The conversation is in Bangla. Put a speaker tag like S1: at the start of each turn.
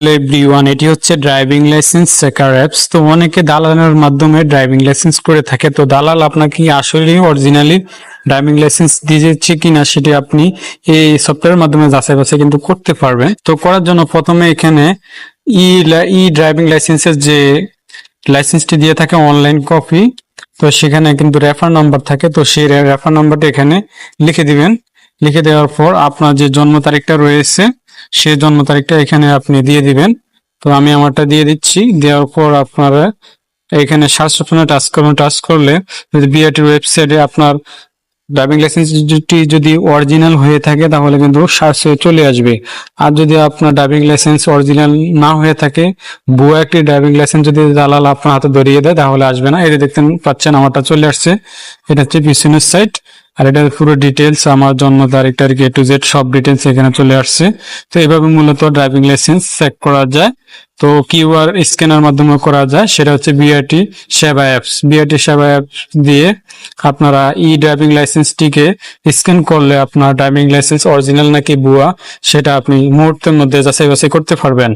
S1: এভরি ওয়ান এটি হচ্ছে ড্রাইভিং লাইসেন্স চেকার অ্যাপস তো অনেকে দালালের মাধ্যমে ড্রাইভিং লাইসেন্স করে থাকে। তো দালাল আপনাকে আসলে অরিজিনালি ড্রাইভিং লাইসেন্স দিয়েছে কিনা সেটি আপনি এই সফটওয়্যারের মাধ্যমে যাচাই বাছাই কিন্তু করতে পারবেন। তো করার জন্য প্রথমে এখানে ই ই ড্রাইভিং লাইসেন্সের যে লাইসেন্সটি দিয়ে থাকে অনলাইন কপি তো সেখানে কিন্তু রেফার নাম্বার থাকে। তো সেই রেফার নাম্বারটা এখানে লিখে দিবেন। লিখে দেওয়ার পর আপনার যে জন্ম তারিখটা রয়েছে সেই জন্ম তারিখটা এখানে আপনি দিয়ে দিবেন। তো আমি আমারটা দিয়ে দিচ্ছি। দেওয়ার পর আপনারা এখানে সার্চ অপশনে টাচ করুন টাচ করলে যদি বিআরটির ওয়েবসাইটে আপনার ড্রাইভিং লাইসেন্সটি যদি অরিজিনাল হয়ে থাকে, তাহলে কিন্তু সার্চে চলে আসবে। আর যদি আপনার ড্রাইভিং লাইসেন্স অরিজিনাল না হয়ে থাকে ভুয়া একটি ড্রাইভিং লাইসেন্স যদি দালাল আপনার হাতে ধরিয়ে দেয়, তাহলে আসবে না। এটা দেখতে পাচ্ছেন, আমারটা চলে আসছে। এটা হচ্ছে পিছনের সাইট আর এটা পুরো ডিটেলস আমার জন্ম তারিখ তারিখ এ টু জেড সব ডিটেলস এখানে চলে আসছে। তো এইভাবে মূলত ড্রাইভিং লাইসেন্স চেক করা যায়। তো কিউআর স্ক্যানের মাধ্যমে করা যায়, সেটা হচ্ছে বিআরটি সেবা অ্যাপস বিআরটি সেবা অ্যাপস দিয়ে আপনারা ই ড্রাইভিং লাইসেন্সটিকে স্ক্যান করলে আপনার ড্রাইভিং লাইসেন্স অরিজিনাল নাকি ভুয়া, সেটা আপনি মুহূর্তের মধ্যে যাচাই বাছাই করতে পারবেন।